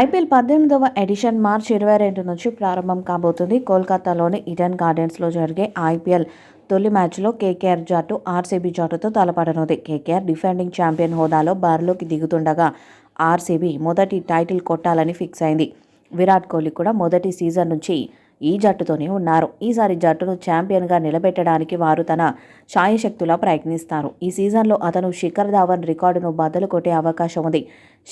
IPL పద్దెనిమిదవ edition మార్చి ఇరవై రెండు నుంచి ప్రారంభం కాబోతుంది. కోల్కతాలోని ఈడెన్ గార్డెన్స్లో జరిగే ఐపీఎల్ తొలి మ్యాచ్లో కేకేఆర్ జట్టు ఆర్సీబీ జట్టుతో తలపడనుంది. కేకేఆర్ డిఫెండింగ్ ఛాంపియన్ హోదాలో బరిలోకి దిగుతుండగా ఆర్సీబీ మొదటి టైటిల్ కొట్టాలని ఫిక్స్ అయింది. విరాట్ కోహ్లీ కూడా మొదటి సీజన్ నుంచి ఈ జట్టుతోనే ఉన్నారు. ఈసారి జట్టును ఛాంపియన్గా నిలబెట్టడానికి వారు తన ఛాయశక్తులా ప్రయత్నిస్తారు. ఈ సీజన్లో అతను శిఖర్ ధావన్ రికార్డును బద్దలు కొట్టే అవకాశం ఉంది.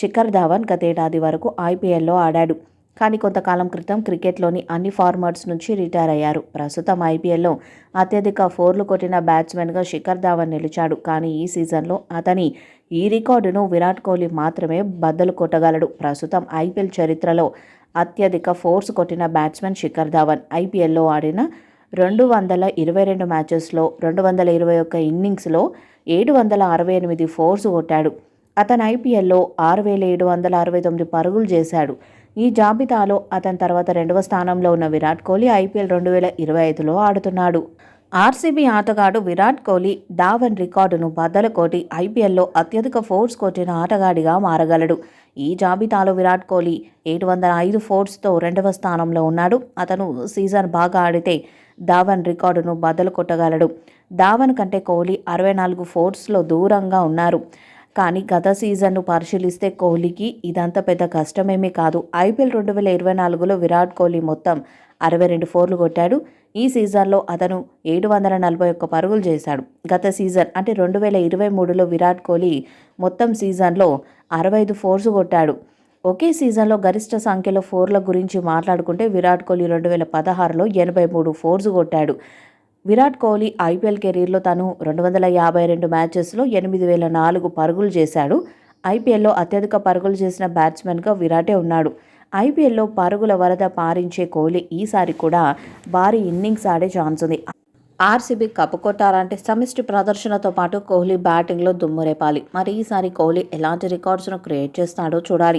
శిఖర్ ధావన్ గతేడాది వరకు ఐపీఎల్లో ఆడాడు. కానీ కొంతకాలం క్రితం క్రికెట్లోని అన్ని ఫార్మాట్స్ నుంచి రిటైర్ అయ్యారు. ప్రస్తుతం ఐపీఎల్లో అత్యధిక ఫోర్లు కొట్టిన బ్యాట్స్మెన్గా శిఖర్ ధావన్ నిలిచాడు. కానీ ఈ సీజన్లో అతని ఈ రికార్డును విరాట్ కోహ్లీ మాత్రమే బద్దలు కొట్టగలడు. ప్రస్తుతం ఐపీఎల్ చరిత్రలో అత్యధిక ఫోర్స్ కొట్టిన బ్యాట్స్మెన్ శిఖర్ ధావన్. ఐపీఎల్లో ఆడిన రెండు వందల ఇరవై రెండు మ్యాచెస్లో రెండు వందల ఇరవై ఒక్క ఇన్నింగ్స్లో ఏడు వందల అరవై ఎనిమిది ఫోర్స్ కొట్టాడు. అతను ఐపీఎల్లో ఆరు వేల ఏడు వందల అరవై తొమ్మిది పరుగులు చేశాడు. ఈ జాబితాలో అతని తర్వాత రెండవ స్థానంలో ఉన్న విరాట్ కోహ్లీ ఐపీఎల్ రెండు వేల ఇరవై ఐదులో ఆడుతున్నాడు. ఆర్సీబీ ఆటగాడు విరాట్ కోహ్లీ ధావన్ రికార్డును బద్దలు కొట్టి ఐపీఎల్లో అత్యధిక ఫోర్స్ కొట్టిన ఆటగాడిగా మారగలడు. ఈ జాబితాలో విరాట్ కోహ్లీ ఏడు వందల ఐదు ఫోర్స్తో రెండవ స్థానంలో ఉన్నాడు. అతను సీజన్ బాగా ఆడితే ధావన్ రికార్డును బద్దలు కొట్టగలడు. ధావన్ కంటే కోహ్లీ అరవై నాలుగు ఫోర్స్లో దూరంగా ఉన్నారు. కానీ గత సీజన్ను పరిశీలిస్తే కోహ్లీకి ఇదంతా పెద్ద కష్టమేమీ కాదు. ఐపీఎల్ రెండు వేల ఇరవై నాలుగులో విరాట్ కోహ్లీ మొత్తం అరవై రెండు ఫోర్లు కొట్టాడు. ఈ సీజన్లో అతను ఏడు వందల నలభై ఒక్క పరుగులు చేశాడు. గత సీజన్ అంటే రెండు వేల ఇరవై మూడులో విరాట్ కోహ్లీ మొత్తం సీజన్లో అరవై ఐదు ఫోర్స్ కొట్టాడు. ఒకే సీజన్లో గరిష్ట సంఖ్యలో ఫోర్ల గురించి మాట్లాడుకుంటే విరాట్ కోహ్లీ రెండు వేల పదహారులో ఎనభై మూడు ఫోర్స్ కొట్టాడు. విరాట్ కోహ్లీ ఐపీఎల్ కెరీర్లో తను రెండు వందల యాభై రెండు మ్యాచెస్లో ఎనిమిది వేల నాలుగు పరుగులు చేశాడు. ఐపీఎల్లో అత్యధిక పరుగులు చేసిన బ్యాట్స్మెన్గా విరాటే ఉన్నాడు. ఐపీఎల్లో పరుగుల వరద పారించే కోహ్లీ ఈసారి కూడా భారీ ఇన్నింగ్స్ ఆడే ఛాన్స్ ఉంది. ఆర్సీబీ కప్పు కొట్టాలంటే సమిష్టి ప్రదర్శనతో పాటు కోహ్లీ బ్యాటింగ్లో దుమ్మురేపాలి మరి ఈసారి కోహ్లీ ఎలాంటి రికార్డ్స్ను క్రియేట్ చేస్తాడో చూడాలి.